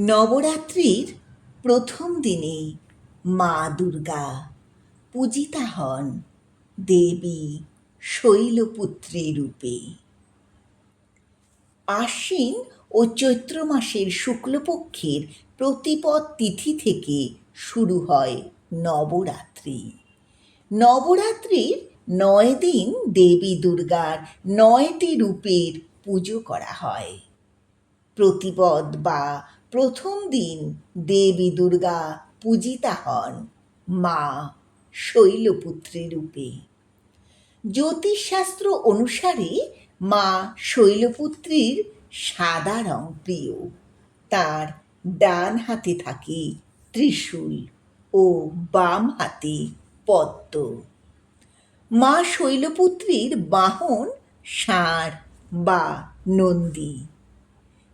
নবরাত্রির প্রথম দিনে মা দুর্গা পূজিতা হন দেবী শৈলপুত্রী রূপে। আশ্বিন ও চৈত্র মাসের শুক্লপক্ষের প্রতিপদ তিথি থেকে শুরু হয় নবরাত্রি। নবরাত্রির নয় দিন দেবী দুর্গার নয়টি রূপের পুজো করা হয়। প্রতিপদ বা প্রথম দিন দেবী দুর্গা পূজিতা হন মা শৈলপুত্রী রূপে। জ্যোতিষশাস্ত্র অনুসারে মা শৈলপুত্রীর সাদা রং প্রিয়। তার ডান হাতে থাকে ত্রিশূল ও বাম হাতে পদ্ম। মা শৈলপুত্রীর বাহন ষাঁড় বা নন্দী।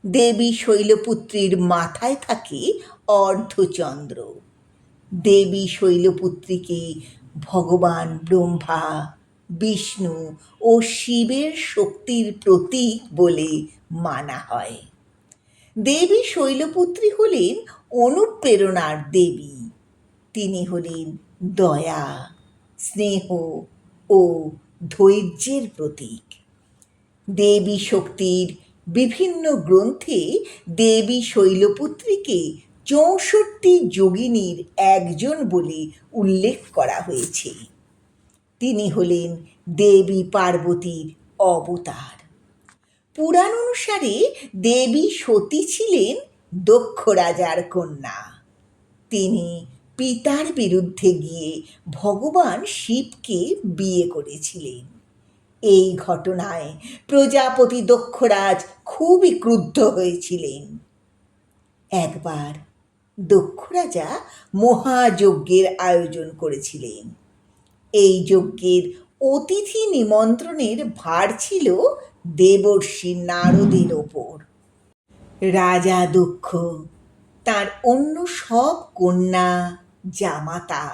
দেবী শৈলপুত্রীর মাথায় থাকে অর্ধচন্দ্র। দেবী শৈলপুত্রীকে ভগবান ব্রহ্মা, বিষ্ণু ও শিবের শক্তির প্রতীক বলে মানা হয়। দেবী শৈলপুত্রী হলেন অনুপ্রেরণার দেবী। তিনি হলেন দয়া, স্নেহ ও ধৈর্যের প্রতীক। দেবী শক্তির বিভিন্ন গ্রন্থে দেবী শৈলপুত্রীকে চৌষট্টি যোগিনীর একজন বলে উল্লেখ করা হয়েছে। তিনি হলেন দেবী পার্বতীর অবতার। পুরাণ অনুসারে দেবী সতী ছিলেন দক্ষ রাজার কন্যা। তিনি পিতার বিরুদ্ধে গিয়ে ভগবান শিবকে বিয়ে করেছিলেন। এই ঘটনায় প্রজাপতি দক্ষরাজ খুবই ক্রুদ্ধ হয়েছিলেন। একবার দক্ষ রাজা মহাযজ্ঞের আয়োজন করেছিলেন। এই যজ্ঞের অতিথি নিমন্ত্রণের ভার ছিল দেবর্ষি নারদের ওপর। রাজা দক্ষ তার অন্য সব কন্যা, জামাতা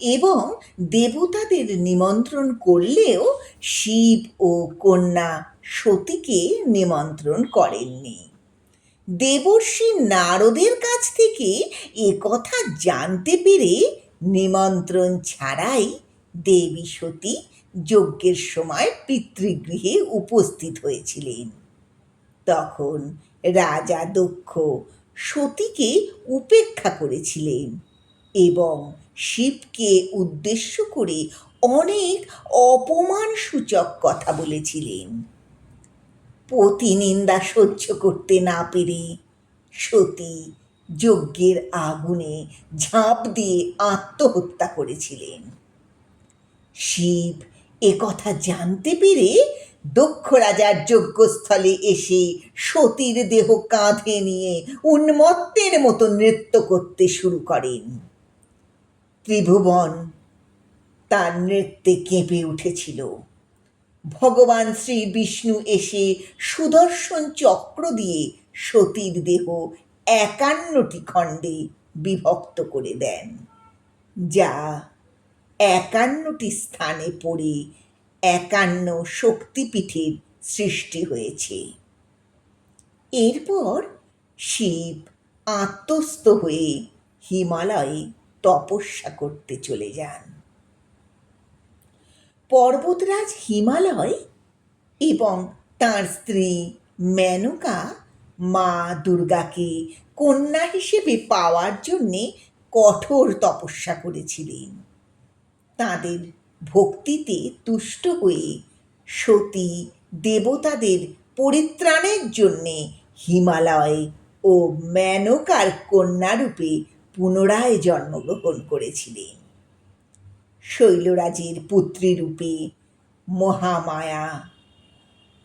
এবং দেবতাদের নিমন্ত্রণ করলেও শিব ও কন্যা সতীকে নিমন্ত্রণ করেননি। দেবর্ষি নারদের কাছ থেকে এ কথা জানতে পেরে নিমন্ত্রণ ছাড়াই দেবী সতী যজ্ঞের সময় পিতৃগৃহে উপস্থিত হয়েছিলেন। তখন রাজা দক্ষ সতীকে উপেক্ষা করেছিলেন। এবং শিবকে উদ্দেশ্য করে অনেক অপমানসূচক কথা বলেছিলেন। প্রতিনিন্দা সহ্য করতে না পেরে সতী যজ্ঞের আগুনে ঝাঁপ দিয়ে আত্মহত্যা করেছিলেন। শিব এ কথা জানতে পেরে দক্ষ রাজার যজ্ঞস্থলে এসে সতীর দেহ কাঁধে নিয়ে উন্মত্তের মতো নৃত্য করতে শুরু করেন। ত্রিভুবন। তার নৃত্যে কেঁপে উঠেছিল। ভগবান শ্রী বিষ্ণু এসে সুদর্শন চক্র দিয়ে সতীর দেহ একান্নটি খণ্ডে বিভক্ত করে দেন। যা একান্নটি স্থানে পড়ে একান্ন শক্তিপীঠের সৃষ্টি হয়েছে। এরপর শিব আত্মস্থ হয়ে হিমালয়ে তপস্যা করতে চলে যান। পর্বতরাজ হিমালয় এবং তার স্ত্রী মেনকা মা দুর্গাকে কন্যা হিসেবে পাওয়ার জন্যে কঠোর তপস্যা করেছিলেন। তাদের ভক্তিতে তুষ্ট হয়ে সতী দেবতাদের পরিত্রাণের জন্যে হিমালয় ও মেনকার কন্যারূপে পুনরায় জন্মগ্রহণ করেছিলেন। শৈলরাজের পুত্রী রূপে মহামায়া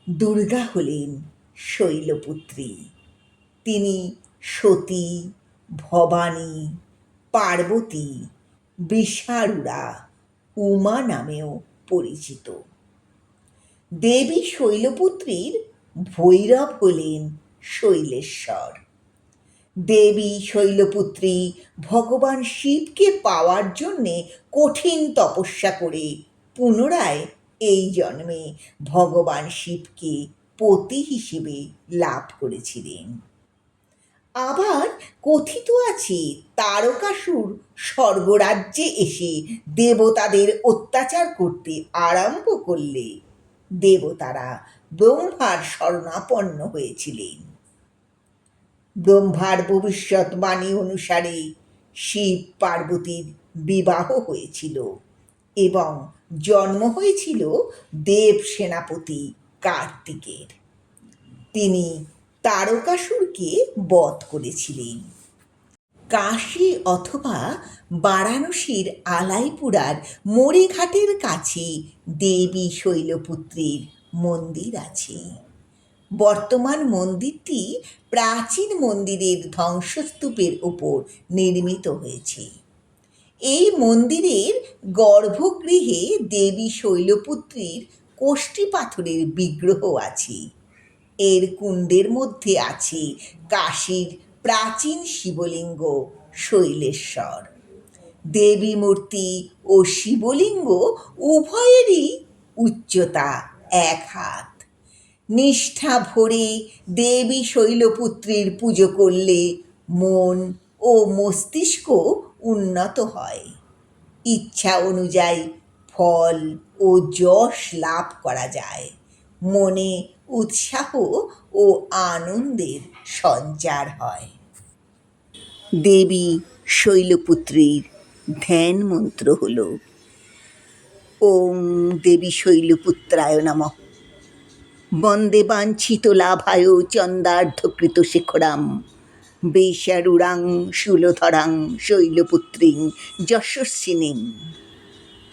দুর্গা হলেন শৈলপুত্রী। তিনি সতী, ভবানী, পার্বতী বিষারুরা উমা নামেও পরিচিত। দেবী শৈলপুত্রীর ভৈরব হলেন শৈলেশ্বর। দেবী, শৈলপুত্রী, ভগবান শিবকে পাওয়ার জন্যে কঠিন তপস্যা করে পুনরায় এই জন্মে ভগবান শিবকে পতি হিসেবে লাভ করেছিলেন। আবার কথিত আছে, তারকাসুর স্বর্গরাজ্যে এসে দেবতাদের অত্যাচার করতে আরম্ভ করলে দেবতারা ব্রহ্মার শরণাপন্ন হয়েছিলেন। ব্রহ্মার ভবিষ্যৎবাণী অনুসারে শিব পার্বতীর বিবাহ হয়েছিল এবং জন্ম হয়েছিল দেব সেনাপতি কার্তিকের। তিনি তারকাসুরকে বধ করেছিলেন। কাশী অথবা বারাণসীর আলাইপুরার মরিঘাটের কাছে দেবী শৈলপুত্রীর মন্দির আছে। বর্তমান মন্দিরটি প্রাচীন মন্দিরের ধ্বংসস্তূপের ওপর নির্মিত হয়েছে। এই মন্দিরের গর্ভগৃহে দেবী শৈলপুত্রীর কোষ্ঠী পাথরের বিগ্রহ আছে। এর কুণ্ডের মধ্যে আছে কাশীর প্রাচীন শিবলিঙ্গ শৈলেশ্বর। দেবী মূর্তি ও শিবলিঙ্গ উভয়েরই উচ্চতা এক হাত। নিষ্ঠা ভরে দেবী শৈলপুত্রীর পুজো করলে মন ও মস্তিষ্ক উন্নত হয়। ইচ্ছা অনুযায়ী ফল ও যশ লাভ করা যায়। মনে উৎসাহ ও আনন্দের সঞ্চার হয়। দেবী শৈলপুত্রীর ধ্যান মন্ত্র হল, ওম দেবী শৈলপুত্রায় নমঃ। বন্দে বাঞ্ছিত লাভায় চন্দার্ধকৃত শেখরাম। বেশারুরাং শূলধরাং শৈলপুত্রীং যশস্বিনীং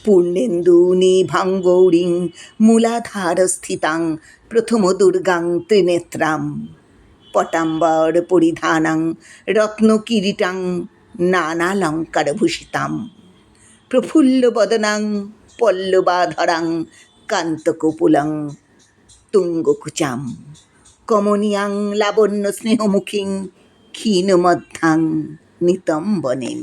পূর্ণেন্দু, নিভাং, গৌরীং, মূলাধারস্থিতাং প্রথম দুর্গাং ত্রিনেত্রাম। পটাম্বর, পরিধানাং, রত্নকিরীটাং, নানালঙ্কারভূষিতাম। প্রফুল্লবদনাং, পল্লবাধরাং, কান্তকপুলং। তুঙ্গকুচাম কমনীয়াং লাবণ্য স্নেহমুখীং ক্ষীণমধ্যাং নিতম্বনেন